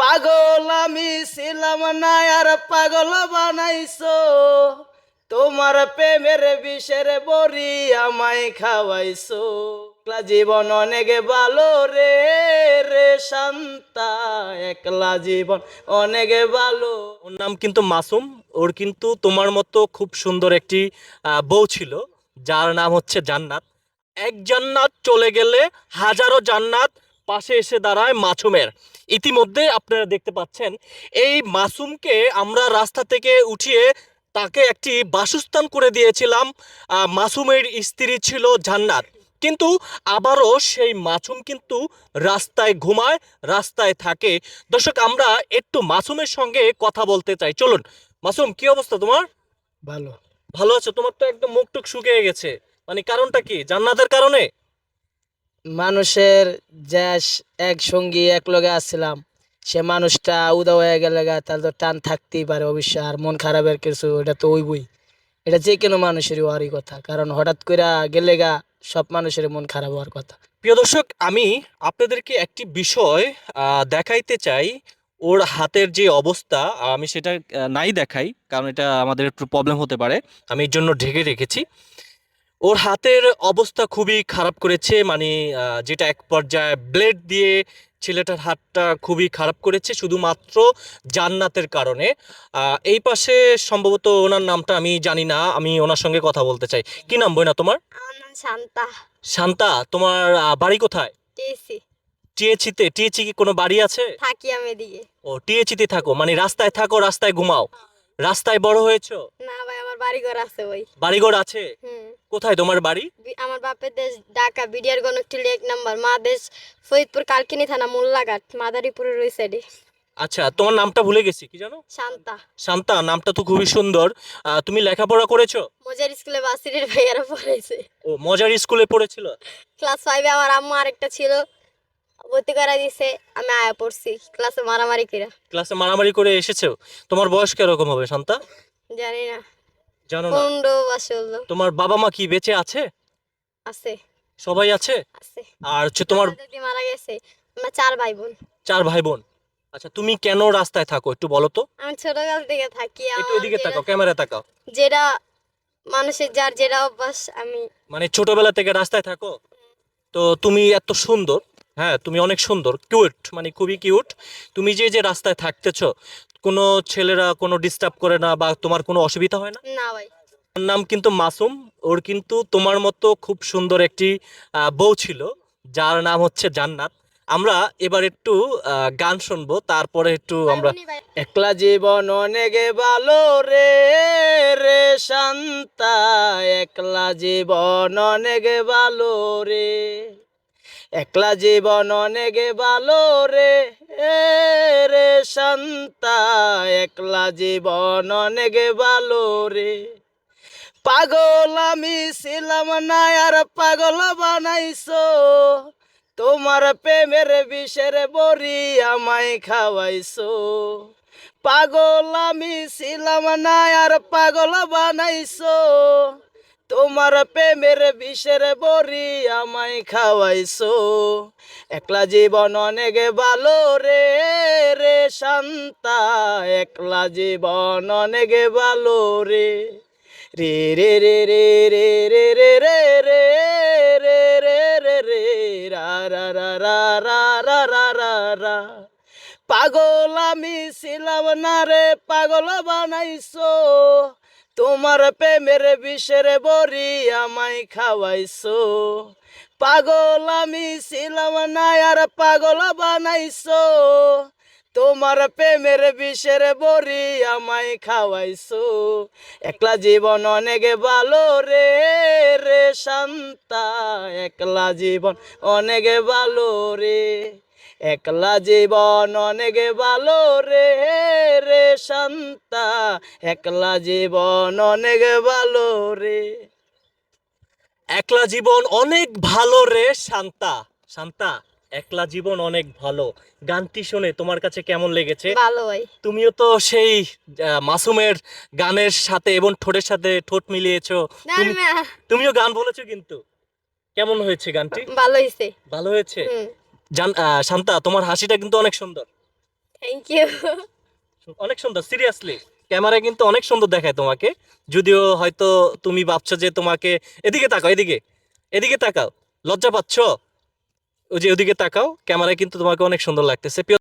পাগল আমি ছিলাম না, আর পাগল বানাইছো। তোমার প্রেমের বিষের বড়ি আমায় খাওয়াইছো। একলা জীবন অনেক ভালো রে রে শান্তা। একলা জীবন অনেক ভালো। ওর নাম কিন্তু মাসুম। ওর কিন্তু তোমার মতো খুব সুন্দর একটি বউ ছিল, যার নাম হচ্ছে জান্নাত। এক জান্নাত চলে গেলে হাজারো জান্নাত পাশে এসে দাঁড়ায় মাসুমের। ইতিমধ্যে আপনারা দেখতে পাচ্ছেন এই মাসুমকে আমরা রাস্তা থেকে উঠিয়ে তাকে একটি বাসস্থান করে দিয়েছিলাম। মাসুমের স্ত্রী ছিল জান্নাত। কিন্তু আবারও সেই মাসুম কিন্তু রাস্তায় ঘুমায় রাস্তায় থাকে। দর্শক আমরা একটু মাসুমের সঙ্গে কথা বলতে চাই। চলুন মাসুম কি অবস্থা তোমার? ভালো। ভালো আছো? তোমার তো একদম মুখ টুক শুকিয়ে গেছে। মানে কারণটা কি? জান্নাতের কারণে? মানুষের যে এক সঙ্গী, এক লগে আসছিলাম, সে মানুষটা উদা হয়ে গেলে গা, তার তো টান থাকতেই পারে অবশ্য আর মন খারাপের কিছু, এটা তো ওইবই এটা যে কোনো মানুষেরই হওয়ারই কথা, কারণ হঠাৎ করে গেলে গা, সব মানুষের মন খারাপ হওয়ার কথা। প্রিয় দর্শক, আমি আপনাদেরকে একটি বিষয় দেখাইতে চাই। ওর হাতের যে অবস্থা, আমি সেটা নাই দেখাই, কারণ এটা আমাদের একটু প্রবলেম হতে পারে। আমি এর জন্য ঢেকে রেখেছি। ওর হাতের অবস্থা খুবই খারাপ করেছে মানে যেটা এক পর্যায়ে ব্লেড দিয়ে ছেলেটার হাতটা খুবই খারাপ করেছে শুধুমাত্র জান্নাতের কারণে। এই পাশে সম্ভবত ওনার নামটা আমি জানি না আমি ওনার সঙ্গে কথা বলতে চাই। কি নাম বই না তোমার শান্তা। শান্তা তোমার বাড়ি কোথায়? টিএচিতে টিএচি কি কোনো বাড়ি আছে? থাকি আমি এদিকে। ও টিএচিতে থাকো মানে রাস্তায় থাকো রাস্তায় ঘুমাও। রাস্তায় বড় হয়েছো? না ভাই আমার বাড়ি ঘর আছে ওই। বাড়িঘর আছে? কোথায় তোমার বাড়ি? আমার বাপের দেশ ঢাকা বিডিআর গণকটিলি এক নাম্বার। মা দেশ ফরিদপুর কালকিনি থানা মোল্লাঘাট মাদারীপুরের ওই সাইডে আচ্ছা তোমার নামটা ভুলে গেছি কি জানো? শান্তা। শান্তা নামটা তো খুবই সুন্দর। তুমি লেখাপড়া করেছ? মজার স্কুলে বাসিরের ভাইয়ারা পড়াইছে। ও মজার স্কুলে পড়েছিল? ক্লাস ফাইভে আমার আম্মু আরেকটা ছিল। ভর্তি করা দিছে আমি আয়া পড়ছি ক্লাসে মারামারি কিরা ক্লাসে মারামারি করে এসেছ? তোমার বয়স কীরকম হবে শান্তা? জানি না। জানো না? পনেরো তোমার বাবা মা কি বেঁচে আছে? আছে। সবাই আছে? আছে। আর হচ্ছে তোমার দাদি মারা গেছে। আমরা চার ভাই বোন চার ভাই বোন আচ্ছা তুমি কেন রাস্তায় থাকো একটু বলো তো? আমি ছোটকাল থেকে থাকি একটু আমার এদিকে যেটা- তাকাও ক্যামেরা তাকাও। যেটা মানুষের যার যেটা অভ্যাস আমি মানে ছোটবেলা থেকে রাস্তায় থাকো? তো তুমি এত সুন্দর হ্যাঁ তুমি অনেক সুন্দর কিউট মানে খুবই কিউট। তুমি যে যে রাস্তায় থাকতেছ কোনো ছেলেরা কোনো ডিস্টার্ব করে না বা তোমার কোনো অসুবিধা হয় না? না ভাই। ওর নাম কিন্তু মাসুম ওর কিন্তু তোমার মতো খুব সুন্দর একটি আহ, বউ ছিল যার নাম হচ্ছে জান্নাত। আমরা এবার একটু আহ, গান শুনব তারপরে একটু আমরা পারবনি ভাই। একলা জীবন অনেক ভালো রে রে শান্তা একলা জীবন অনেক ভালো রে। একলা জীবন অনেক ভালো রে রে শান্তা, একলা জীবন অনেক ভালো রে। পাগল আমি ছিলাম না, আর পাগল বানাইছো। তোমার প্রেমের বিষের বড়ি আমায় খাওয়াইছো। পাগল আমি ছিলাম না, আর পাগল বানাইছো। তোমার প্রেমের বিষের বড়ি আমায় খাওয়াইছো একলা জীবন অনেক ভালো রে রে শান্তা একলা জীবন অনেক ভালো রে রে রে রে রে রে রা রা রা রা রা রা রা রা রা পাগল আমি ছিলাম না রে পাগল বানাইছো তোমার প্রেমের বিষের বড়ি আমায় খাওয়াইছো। পাগল আমি ছিলাম না, আর পাগল বানাইছো। তোমার প্রেমের বিষের বড়ি আমায় খাওয়াইছো। একলা জীবন অনেক ভালো রে রে শান্তা। একলা জীবন অনেক ভালো রে। একলা জীবন অনেক ভালো রে রে শান্তা। একলা জীবন অনেক ভালো রে। একলা জীবন অনেক ভালো রে শান্তা। শান্তা একলা জীবন অনেক ভালো। গানটি শুনে তোমার কাছে কেমন লেগেছে? ভালো ভাই। তুমিও তো সেই আহ, মাসুমের গানের সাথে এবং ঠোঁটের সাথে ঠোঁট মিলিয়েছো। না, তুমি- না, তুমিও গান বলেছ কিন্তু। কেমন হয়েছে গানটি? ভালো হয়েছে। ভালো হয়েছে? হুম। শান্তা তোমার হাসিটা কিন্তু অনেক সুন্দর। থ্যাংক ইউ অনেক সুন্দর সিরিয়াসলি ক্যামেরায় কিন্তু অনেক সুন্দর দেখায় তোমাকে। যদিও হয়তো তুমি ভাবছ যে তোমাকে এদিকে তাকাও এদিকে এদিকে তাকাও লজ্জা পাচ্ছ? ওই যে ওদিকে তাকাও ক্যামেরায় কিন্তু তোমাকে অনেক সুন্দর লাগতেছে।